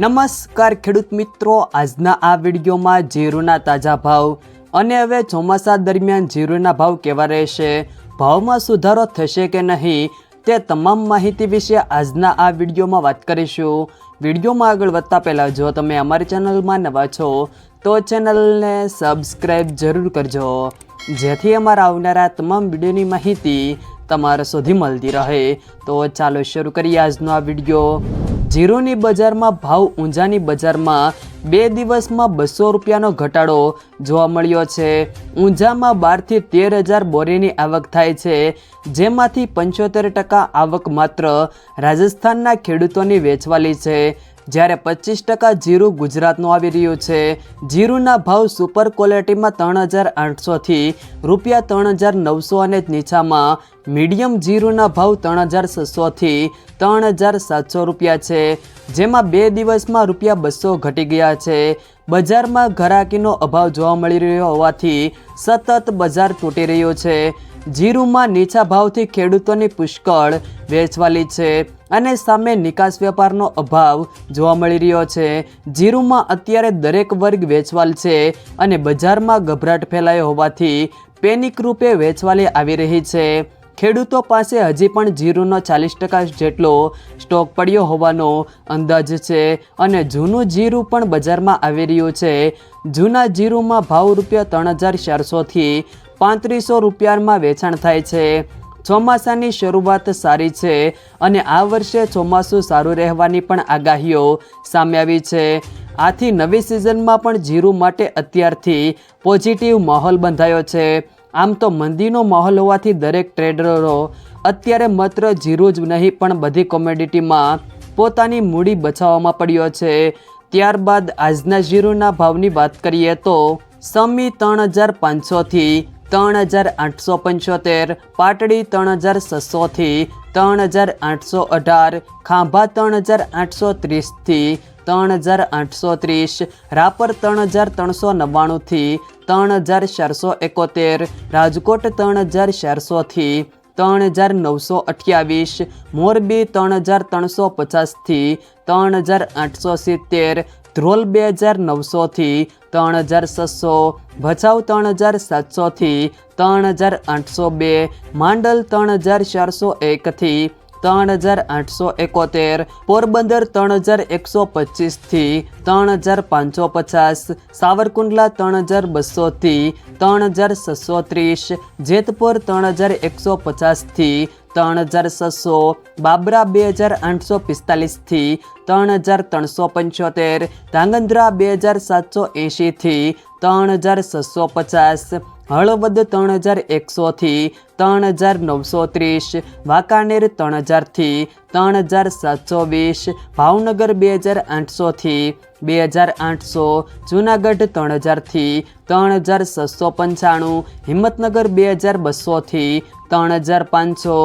નમસ્કાર ખેડૂત મિત્રો, આજના આ વિડીયોમાં જીરુના તાજા ભાવ અને હવે ચોમાસા દરમિયાન જીરુના ભાવ કેવા રહેશે, ભાવમાં સુધારો થશે કે નહીં, તે તમામ માહિતી વિશે આજના આ વિડીયોમાં વાત કરીશું. વિડીયોમાં આગળ વધતા પહેલાં જો તમે અમારી ચેનલમાં નવા છો, તો ચેનલને સબસ્ક્રાઈબ જરૂર કરજો, જેથી અમારા આવનારા તમામ વિડીયોની માહિતી તમારા સુધી મળતી રહે. તો ચાલો શરૂ કરીએ આજનો આ વીડિયો. જીરુની બજારમાં ભાવ ઊંઝાની બજારમાં બે દિવસમાં બસો રૂપિયાનો ઘટાડો જોવા મળ્યો છે. ઊંઝામાં બારથી તેર હજાર બોરીની આવક થાય છે. જેમાંથી પંચોતેર ટકા આવક માત્ર રાજસ્થાનના ખેડૂતોની વેચવાલી છે. જ્યારે પચીસ ટકા જીરું ગુજરાતનું આવી રહ્યું છે. જીરુના ભાવ સુપર ક્વોલિટીમાં ત્રણ હજાર આઠસોથી રૂપિયા ત્રણ હજાર નવસો અને નીચામાં મીડિયમ જીરુના ભાવ ત્રણ હજાર છસોથી ત્રણ હજાર સાતસો રૂપિયા છે. જેમાં બે દિવસમાં રૂપિયા બસો ઘટી ગયા છે. બજારમાં ઘરાકીનો અભાવ જોવા મળી રહ્યો હોવાથી સતત બજાર તૂટી રહ્યો છે. જીરુમાં નીચા ભાવથી ખેડૂતોની પુષ્કળ વેચવાલી છે અને સામે નિકાસ વેપારનો અભાવ જોવા મળી રહ્યો છે. જીરુમાં અત્યારે દરેક વર્ગ વેચવાલ છે અને બજારમાં ગભરાટ ફેલાયો હોવાથી પેનિક રૂપે વેચવાલી આવી રહી છે. ખેડૂતો પાસે હજી પણ જીરુનો ચાલીસ ટકા જેટલો સ્ટોક પડ્યો હોવાનો અંદાજ છે અને જૂનું જીરું પણ બજારમાં આવી રહ્યું છે. જૂના જીરુમાં ભાવ રૂપિયા ત્રણ હજાર ચારસોથી પાંત્રીસો રૂપિયામાં વેચાણ થાય છે. ચોમાસાની શરૂઆત સારી છે અને આ વર્ષે ચોમાસું સારું રહેવાની પણ આગાહીઓ સામે આવી છે. આથી નવી સિઝનમાં પણ જીરું માટે અત્યારથી પોઝિટિવ માહોલ બંધાયો છે. આમ તો મંદીનો માહોલ હોવાથી દરેક ટ્રેડરો અત્યારે માત્ર જીરું જ નહીં, પણ બધી કોમોડિટીમાં પોતાની મૂડી બચાવવામાં પડ્યો છે. ત્યારબાદ આજના જીરુના ભાવની વાત કરીએ તો સમી ત્રણ હજાર પાંચસોથી ત્રણ હજાર આઠસો પંચોતેર પાટડી ત્રણ હજાર છસોથી ત્રણ હજાર આઠસો અઢાર ખાંભા ત્રણ હજાર આઠસો ત્રીસથી ત્રણ હજાર આઠસો ત્રીસ રાપર ત્રણ હજાર ત્રણસો નવ્વાણુંથી ત્રણ હજાર ચારસો એકોતેર રાજકોટ ત્રણ હજાર ચારસોથી ત્રણ હજાર નવસો અઠ્યાવીસ મોરબી ત્રણ હજાર ત્રણસો પચાસથી ત્રણ હજાર આઠસો સિત્તેર ધ્રોલ બે હજાર નવસોથી ત્રણ હજાર છસો ભચાઉ ત્રણ હજાર સાતસોથી ત્રણ હજાર આઠસો બે, માંડલ ત્રણ હજાર ચારસો એકથી ત્રણ હજાર આઠસો એકોતેર, પોરબંદર ત્રણ હજાર એકસો પચીસથી ત્રણ હજાર પાંચસો પચાસ, સાવરકુંડલા ત્રણ હજાર બસોથી ત્રણ હજાર છસો ત્રીસ, જેતપુર ત્રણ હજાર એકસો પચાસથી ત્રણ હજાર છસો, બાબરા બે હજાર આઠસો પિસ્તાલીસથી ત્રણ હજાર ત્રણસો પંચોતેર, ધાંગધ્રા બે હજાર સાતસો એંશીથી ત્રણ હજાર છસો પચાસ, હળવદ ત્રણ હજાર એકસોથી ત્રણ હજાર નવસો ત્રીસ, વાંકાનેર ત્રણ હજારથી ત્રણ હજાર સાતસો વીસ, ભાવનગર બે હજાર આઠસોથી બે હજાર આઠસો, જુનાગઢ ત્રણ હજારથી ત્રણ હજાર છસો પંચાણું, હિંમતનગર બે હજાર બસોથી ત્રણ હજાર પાંચસો,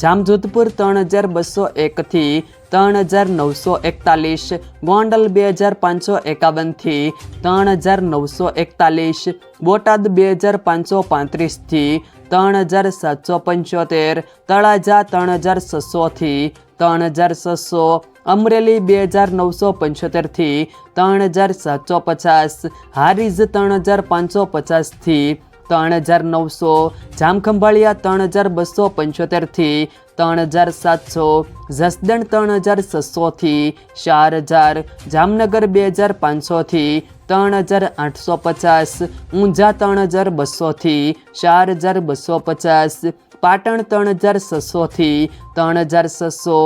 જામજોધપુર ત્રણ હજાર બસો એકથી ત્રણ હજાર નવસો એકતાલીસ, ગોંડલ બે હજાર પાંચસો એકાવનથી ત્રણ હજાર નવસો એકતાલીસ, બોટાદ બે હજાર પાંચસો પાંત્રીસથી ત્રણ હજાર સાતસો પંચોતેર, તળાજા ત્રણ હજાર છસોથી ત્રણ હજાર છસો, અમરેલી બે હજાર નવસો પંચોતેરથી ત્રણ હજાર સાતસો પચાસ, હારીજ ત્રણ હજાર પાંચસો પચાસથી ત્રણ હજાર નવસો, જામખંભાળિયા ત્રણ હજાર બસો પંચોતેરથી ત્રણ હજાર સાતસો, જસદણ ત્રણ હજાર છસોથી ચાર હજાર જામનગર બે હજાર પાંચસોથી ત્રણ હજાર આઠસો પચાસ, ઊંઝા ત્રણ હજાર બસોથી ચાર હજાર બસો પચાસ, પાટણ ત્રણ હજાર છસોથી ત્રણ હજાર છસો.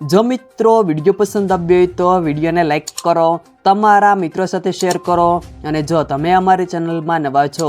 જો મિત્રો વીડિયો પસંદ આવ્યો હોય તો વિડીયોને લાઇક કરો, તમારા મિત્રો સાથે શેર કરો અને જો તમે અમારી ચેનલમાં નવા છો